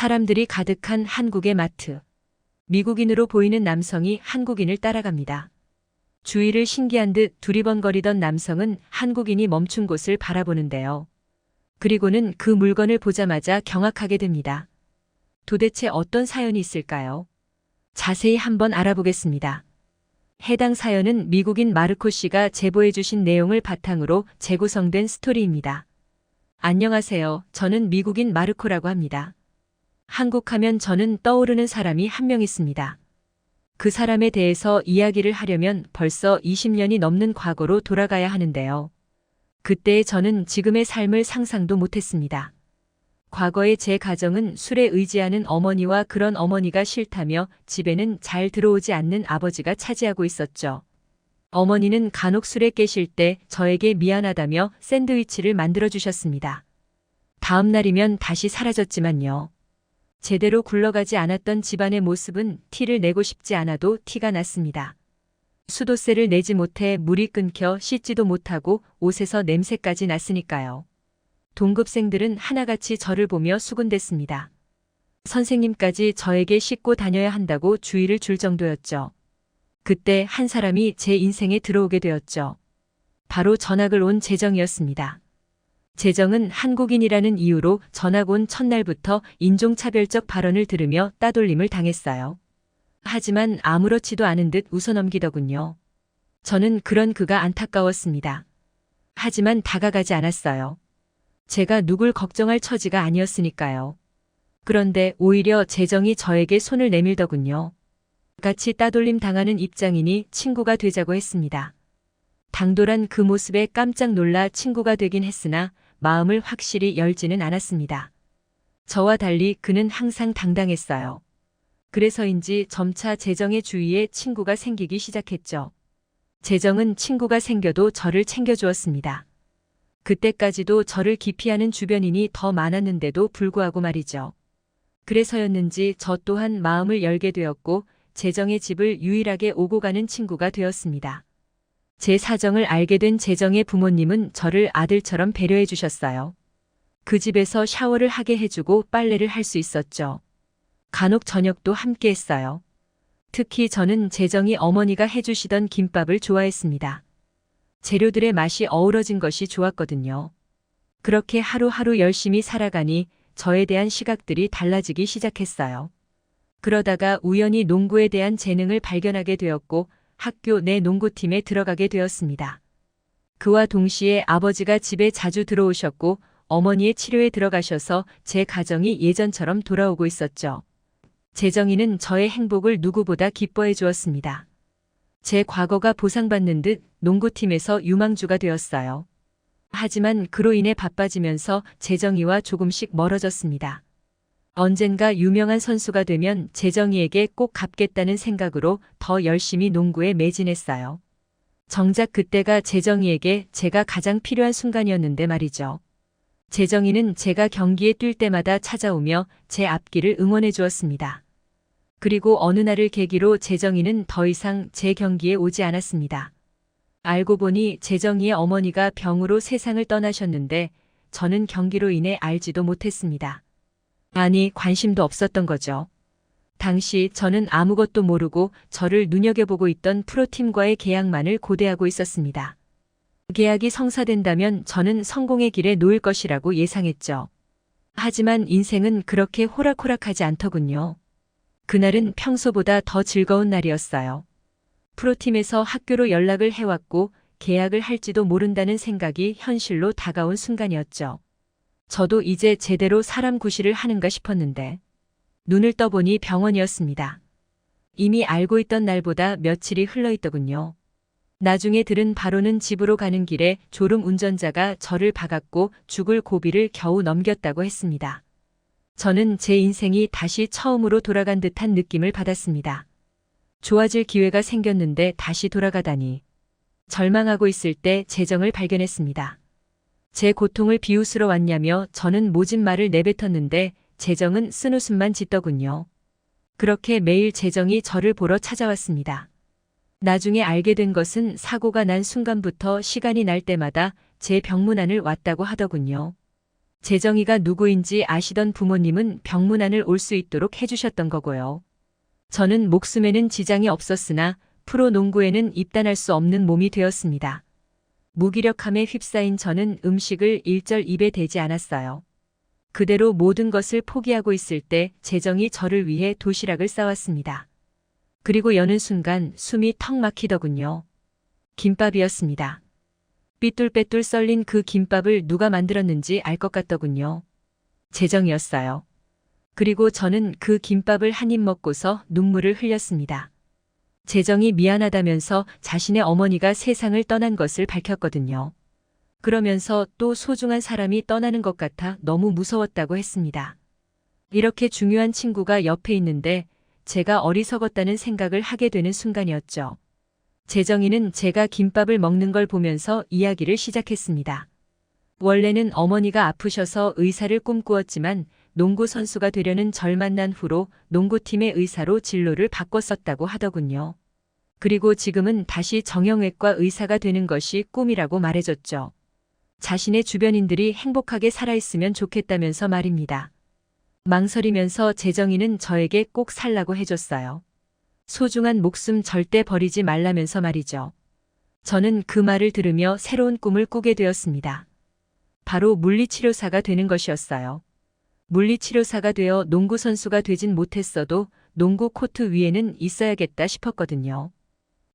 사람들이 가득한 한국의 마트. 미국인으로 보이는 남성이 한국인을 따라갑니다. 주위를 신기한 듯 두리번거리던 남성은 한국인이 멈춘 곳을 바라보는데요. 그리고는 그 물건을 보자마자 경악하게 됩니다. 도대체 어떤 사연이 있을까요? 자세히 한번 알아보겠습니다. 해당 사연은 미국인 마르코 씨가 제보해 주신 내용을 바탕으로 재구성된 스토리입니다. 안녕하세요. 저는 미국인 마르코라고 합니다. 한국 하면 저는 떠오르는 사람이 한 명 있습니다. 그 사람에 대해서 이야기를 하려면 벌써 20년이 넘는 과거로 돌아가야 하는데요. 그때 저는 지금의 삶을 상상도 못했습니다. 과거의 제 가정은 술에 의지하는 어머니와 그런 어머니가 싫다며 집에는 잘 들어오지 않는 아버지가 차지하고 있었죠. 어머니는 간혹 술에 깨실 때 저에게 미안하다며 샌드위치를 만들어 주셨습니다. 다음 날이면 다시 사라졌지만요. 제대로 굴러가지 않았던 집안의 모습은 티를 내고 싶지 않아도 티가 났습니다. 수도세를 내지 못해 물이 끊겨 씻지도 못하고 옷에서 냄새까지 났으니까요. 동급생들은 하나같이 저를 보며 수군댔습니다. 선생님까지 저에게 씻고 다녀야 한다고 주의를 줄 정도였죠. 그때 한 사람이 제 인생에 들어오게 되었죠. 바로 전학을 온 재정이었습니다. 재정은 한국인이라는 이유로 전학 온 첫날부터 인종차별적 발언을 들으며 따돌림을 당했어요. 하지만 아무렇지도 않은 듯 웃어넘기더군요. 저는 그런 그가 안타까웠습니다. 하지만 다가가지 않았어요. 제가 누굴 걱정할 처지가 아니었으니까요. 그런데 오히려 재정이 저에게 손을 내밀더군요. 같이 따돌림 당하는 입장이니 친구가 되자고 했습니다. 당돌한 그 모습에 깜짝 놀라 친구가 되긴 했으나 마음을 확실히 열지는 않았습니다. 저와 달리 그는 항상 당당했어요. 그래서인지 점차 재정의 주위에 친구가 생기기 시작했죠. 재정은 친구가 생겨도 저를 챙겨주었습니다. 그때까지도 저를 기피하는 주변인이 더 많았는데도 불구하고 말이죠. 그래서였는지 저 또한 마음을 열게 되었고 재정의 집을 유일하게 오고 가는 친구가 되었습니다. 제 사정을 알게 된 재정의 부모님은 저를 아들처럼 배려해 주셨어요. 그 집에서 샤워를 하게 해주고 빨래를 할 수 있었죠. 간혹 저녁도 함께 했어요. 특히 저는 재정이 어머니가 해주시던 김밥을 좋아했습니다. 재료들의 맛이 어우러진 것이 좋았거든요. 그렇게 하루하루 열심히 살아가니 저에 대한 시각들이 달라지기 시작했어요. 그러다가 우연히 농구에 대한 재능을 발견하게 되었고 학교 내 농구팀에 들어가게 되었습니다. 그와 동시에 아버지가 집에 자주 들어오셨고 어머니의 치료에 들어가셔서 제 가정이 예전처럼 돌아오고 있었죠. 재정이는 저의 행복을 누구보다 기뻐해 주었습니다. 제 과거가 보상받는 듯 농구팀에서 유망주가 되었어요. 하지만 그로 인해 바빠지면서 재정이와 조금씩 멀어졌습니다. 언젠가 유명한 선수가 되면 재정이에게 꼭 갚겠다는 생각으로 더 열심히 농구에 매진했어요. 정작 그때가 재정이에게 제가 가장 필요한 순간이었는데 말이죠. 재정이는 제가 경기에 뛸 때마다 찾아오며 제 앞길을 응원해 주었습니다. 그리고 어느 날을 계기로 재정이는 더 이상 제 경기에 오지 않았습니다. 알고 보니 재정이의 어머니가 병으로 세상을 떠나셨는데 저는 경기로 인해 알지도 못했습니다. 아니, 관심도 없었던 거죠. 당시 저는 아무것도 모르고 저를 눈여겨보고 있던 프로팀과의 계약만을 고대하고 있었습니다. 계약이 성사된다면 저는 성공의 길에 놓일 것이라고 예상했죠. 하지만 인생은 그렇게 호락호락하지 않더군요. 그날은 평소보다 더 즐거운 날이었어요. 프로팀에서 학교로 연락을 해왔고 계약을 할지도 모른다는 생각이 현실로 다가온 순간이었죠. 저도 이제 제대로 사람 구실을 하는가 싶었는데 눈을 떠보니 병원이었습니다. 이미 알고 있던 날보다 며칠이 흘러 있더군요. 나중에 들은 바로는 집으로 가는 길에 졸음 운전자가 저를 박았고 죽을 고비를 겨우 넘겼다고 했습니다. 저는 제 인생이 다시 처음으로 돌아간 듯한 느낌을 받았습니다. 좋아질 기회가 생겼는데 다시 돌아가다니. 절망하고 있을 때 재정을 발견했습니다. 제 고통을 비웃으러 왔냐며 저는 모진 말을 내뱉었는데 재정은 쓴 웃음만 짓더군요. 그렇게 매일 재정이 저를 보러 찾아왔습니다. 나중에 알게 된 것은 사고가 난 순간부터 시간이 날 때마다 제 병문안을 왔다고 하더군요. 재정이가 누구인지 아시던 부모님은 병문안을 올 수 있도록 해주셨던 거고요. 저는 목숨에는 지장이 없었으나 프로농구에는 입단할 수 없는 몸이 되었습니다. 무기력함에 휩싸인 저는 음식을 일절 입에 대지 않았어요. 그대로 모든 것을 포기하고 있을 때 재정이 저를 위해 도시락을 싸왔습니다. 그리고 여는 순간 숨이 턱 막히더군요. 김밥이었습니다. 삐뚤빼뚤 썰린 그 김밥을 누가 만들었는지 알 것 같더군요. 재정이었어요. 그리고 저는 그 김밥을 한 입 먹고서 눈물을 흘렸습니다. 재정이 미안하다면서 자신의 어머니가 세상을 떠난 것을 밝혔거든요. 그러면서 또 소중한 사람이 떠나는 것 같아 너무 무서웠다고 했습니다. 이렇게 중요한 친구가 옆에 있는데 제가 어리석었다는 생각을 하게 되는 순간이었죠. 재정이는 제가 김밥을 먹는 걸 보면서 이야기를 시작했습니다. 원래는 어머니가 아프셔서 의사를 꿈꾸었지만 농구 선수가 되려는 절 만난 후로 농구팀의 의사로 진로를 바꿨었다고 하더군요. 그리고 지금은 다시 정형외과 의사가 되는 것이 꿈이라고 말해줬죠. 자신의 주변인들이 행복하게 살아있으면 좋겠다면서 말입니다. 망설이면서 재정이는 저에게 꼭 살라고 해줬어요. 소중한 목숨 절대 버리지 말라면서 말이죠. 저는 그 말을 들으며 새로운 꿈을 꾸게 되었습니다. 바로 물리치료사가 되는 것이었어요. 물리치료사가 되어 농구 선수가 되진 못했어도 농구 코트 위에는 있어야겠다 싶었거든요.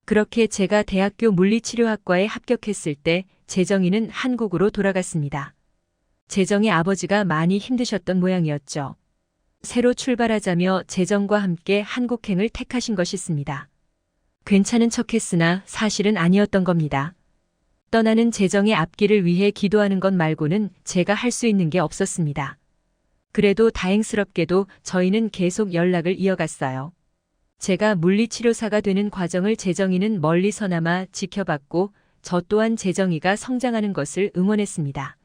그렇게 제가 대학교 물리치료학과에 합격했을 때 재정이는 한국으로 돌아갔습니다. 재정의 아버지가 많이 힘드셨던 모양이었죠. 새로 출발하자며 재정과 함께 한국행을 택하신 것이었습니다. 괜찮은 척했으나 사실은 아니었던 겁니다. 떠나는 재정의 앞길을 위해 기도하는 것 말고는 제가 할 수 있는 게 없었습니다. 그래도 다행스럽게도 저희는 계속 연락을 이어갔어요. 제가 물리치료사가 되는 과정을 재정이는 멀리서나마 지켜봤고 저 또한 재정이가 성장하는 것을 응원했습니다.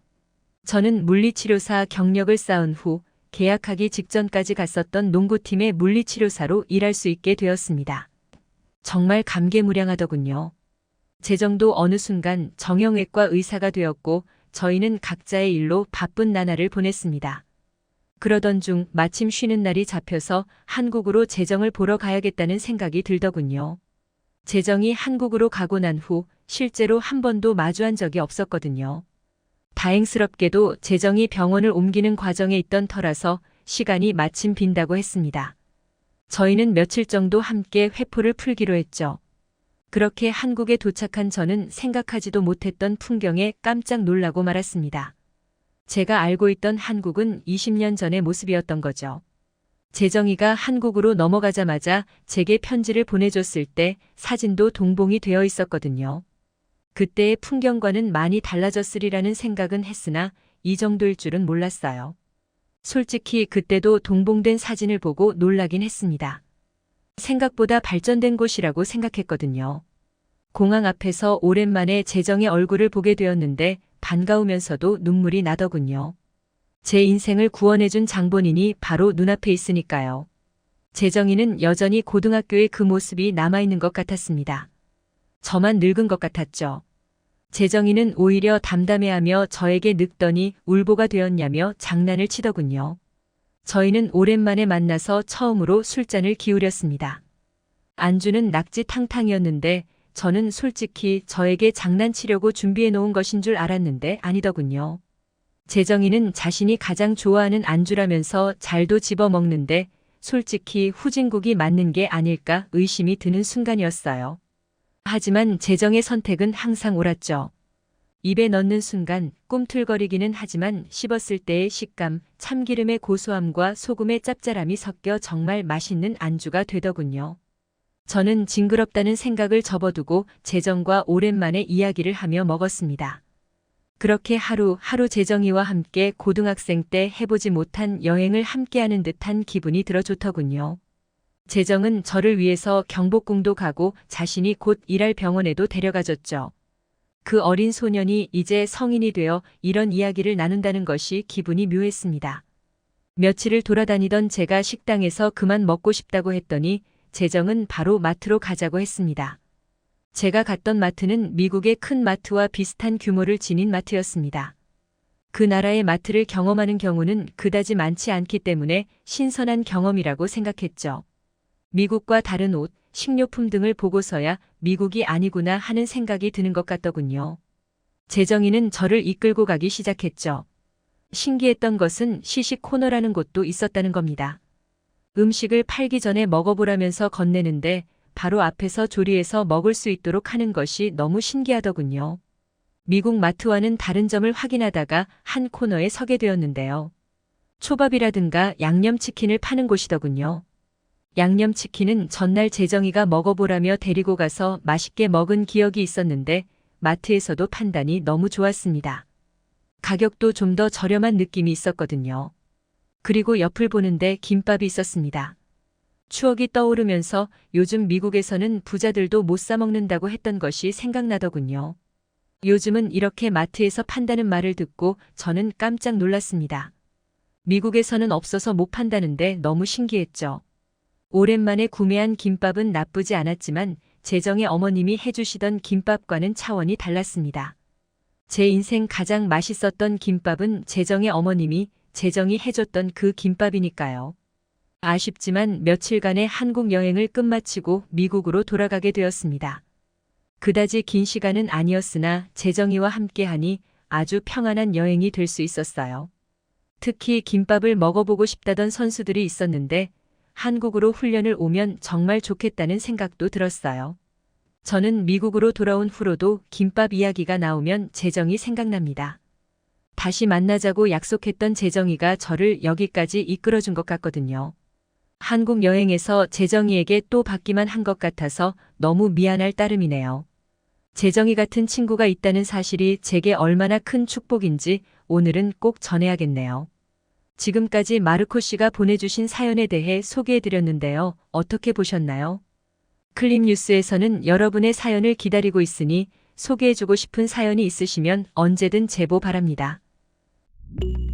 저는 물리치료사 경력을 쌓은 후 계약하기 직전까지 갔었던 농구팀의 물리치료사로 일할 수 있게 되었습니다. 정말 감개무량하더군요. 재정도 어느 순간 정형외과 의사가 되었고 저희는 각자의 일로 바쁜 나날을 보냈습니다. 그러던 중 마침 쉬는 날이 잡혀서 한국으로 재정을 보러 가야겠다는 생각이 들더군요. 재정이 한국으로 가고 난 후 실제로 한 번도 마주한 적이 없었거든요. 다행스럽게도 재정이 병원을 옮기는 과정에 있던 터라서 시간이 마침 빈다고 했습니다. 저희는 며칠 정도 함께 회포를 풀기로 했죠. 그렇게 한국에 도착한 저는 생각하지도 못했던 풍경에 깜짝 놀라고 말았습니다. 제가 알고 있던 한국은 20년 전의 모습이었던 거죠. 재정이가 한국으로 넘어가자마자 제게 편지를 보내줬을 때 사진도 동봉이 되어 있었거든요. 그때의 풍경과는 많이 달라졌으리라는 생각은 했으나 이 정도일 줄은 몰랐어요. 솔직히 그때도 동봉된 사진을 보고 놀라긴 했습니다. 생각보다 발전된 곳이라고 생각했거든요. 공항 앞에서 오랜만에 재정의 얼굴을 보게 되었는데 반가우면서도 눈물이 나더군요. 제 인생을 구원해준 장본인이 바로 눈앞에 있으니까요. 재정이는 여전히 고등학교의 그 모습이 남아있는 것 같았습니다. 저만 늙은 것 같았죠. 재정이는 오히려 담담해하며 저에게 늙더니 울보가 되었냐며 장난을 치더군요. 저희는 오랜만에 만나서 처음으로 술잔을 기울였습니다. 안주는 낙지 탕탕이었는데 저는 솔직히 저에게 장난치려고 준비해 놓은 것인 줄 알았는데 아니더군요. 재정이는 자신이 가장 좋아하는 안주라면서 잘도 집어 먹는데 솔직히 후진국이 맞는 게 아닐까 의심이 드는 순간이었어요. 하지만 재정의 선택은 항상 옳았죠. 입에 넣는 순간 꿈틀거리기는 하지만 씹었을 때의 식감, 참기름의 고소함과 소금의 짭짤함이 섞여 정말 맛있는 안주가 되더군요. 저는 징그럽다는 생각을 접어두고 재정과 오랜만에 이야기를 하며 먹었습니다. 그렇게 하루하루 재정이와 함께 고등학생 때 해보지 못한 여행을 함께하는 듯한 기분이 들어 좋더군요. 재정은 저를 위해서 경복궁도 가고 자신이 곧 일할 병원에도 데려가줬죠. 그 어린 소년이 이제 성인이 되어 이런 이야기를 나눈다는 것이 기분이 묘했습니다. 며칠을 돌아다니던 제가 식당에서 그만 먹고 싶다고 했더니 재정은 바로 마트로 가자고 했습니다. 제가 갔던 마트는 미국의 큰 마트와 비슷한 규모를 지닌 마트였습니다. 그 나라의 마트를 경험하는 경우는 그다지 많지 않기 때문에 신선한 경험이라고 생각했죠. 미국과 다른 옷, 식료품 등을 보고서야 미국이 아니구나 하는 생각이 드는 것 같더군요. 재정이는 저를 이끌고 가기 시작했죠. 신기했던 것은 시식 코너라는 곳도 있었다는 겁니다. 음식을 팔기 전에 먹어보라면서 건네는데 바로 앞에서 조리해서 먹을 수 있도록 하는 것이 너무 신기하더군요. 미국 마트와는 다른 점을 확인하다가 한 코너에 서게 되었는데요. 초밥이라든가 양념치킨을 파는 곳이더군요. 양념치킨은 전날 재정이가 먹어보라며 데리고 가서 맛있게 먹은 기억이 있었는데 마트에서도 판단이 너무 좋았습니다. 가격도 좀 더 저렴한 느낌이 있었거든요. 그리고 옆을 보는데 김밥이 있었습니다. 추억이 떠오르면서 요즘 미국에서는 부자들도 못 사먹는다고 했던 것이 생각나더군요. 요즘은 이렇게 마트에서 판다는 말을 듣고 저는 깜짝 놀랐습니다. 미국에서는 없어서 못 판다는데 너무 신기했죠. 오랜만에 구매한 김밥은 나쁘지 않았지만 재정의 어머님이 해주시던 김밥과는 차원이 달랐습니다. 제 인생 가장 맛있었던 김밥은 재정의 어머님이 재정이 해줬던 그 김밥이니까요. 아쉽지만 며칠간의 한국 여행을 끝마치고 미국으로 돌아가게 되었습니다. 그다지 긴 시간은 아니었으나 재정이와 함께하니 아주 평안한 여행이 될 수 있었어요. 특히 김밥을 먹어보고 싶다던 선수들이 있었는데 한국으로 훈련을 오면 정말 좋겠다는 생각도 들었어요. 저는 미국으로 돌아온 후로도 김밥 이야기가 나오면 재정이 생각납니다. 다시 만나자고 약속했던 재정이가 저를 여기까지 이끌어준 것 같거든요. 한국 여행에서 재정이에게 또 받기만 한 것 같아서 너무 미안할 따름이네요. 재정이 같은 친구가 있다는 사실이 제게 얼마나 큰 축복인지 오늘은 꼭 전해야겠네요. 지금까지 마르코 씨가 보내주신 사연에 대해 소개해드렸는데요. 어떻게 보셨나요? 클립 뉴스에서는 여러분의 사연을 기다리고 있으니 소개해주고 싶은 사연이 있으시면 언제든 제보 바랍니다. you